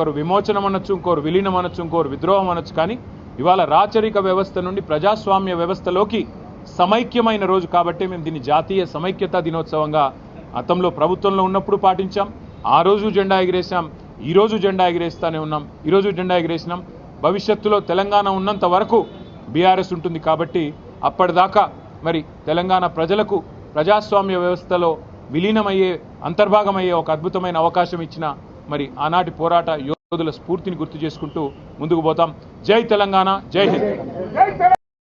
ఒకరు విమోచనం అనొచ్చు ఇంకోరు విలీనం అనొచ్చు ఇంకోరు విద్రోహం అనొచ్చు. కానీ ఇవాళ రాచరిక వ్యవస్థ నుండి ప్రజాస్వామ్య వ్యవస్థలోకి సమైక్యమైన రోజు కాబట్టి మేము దీన్ని జాతీయ సమైక్యతా దినోత్సవంగా గతంలో ప్రభుత్వంలో ఉన్నప్పుడు పాటించాం. ఆ రోజు జెండా ఎగిరేసాం ఈ రోజు జెండా ఎగిరేస్తానే ఉన్నాం ఈ రోజు జెండా ఎగిరేసినాం. భవిష్యత్తులో తెలంగాణ ఉన్నంత వరకు బీఆర్ఎస్ ఉంటుంది కాబట్టి అప్పటిదాకా మరి తెలంగాణ ప్రజలకు ప్రజాస్వామ్య వ్యవస్థలో విలీనమయ్యే అంతర్భాగమయ్యే ఒక అద్భుతమైన అవకాశం ఇచ్చిన మరి ఆనాటి పోరాట యోధుల స్ఫూర్తిని గుర్తు చేసుకుంటూ ముందుకు పోతాం. జై తెలంగాణ జై హింద్.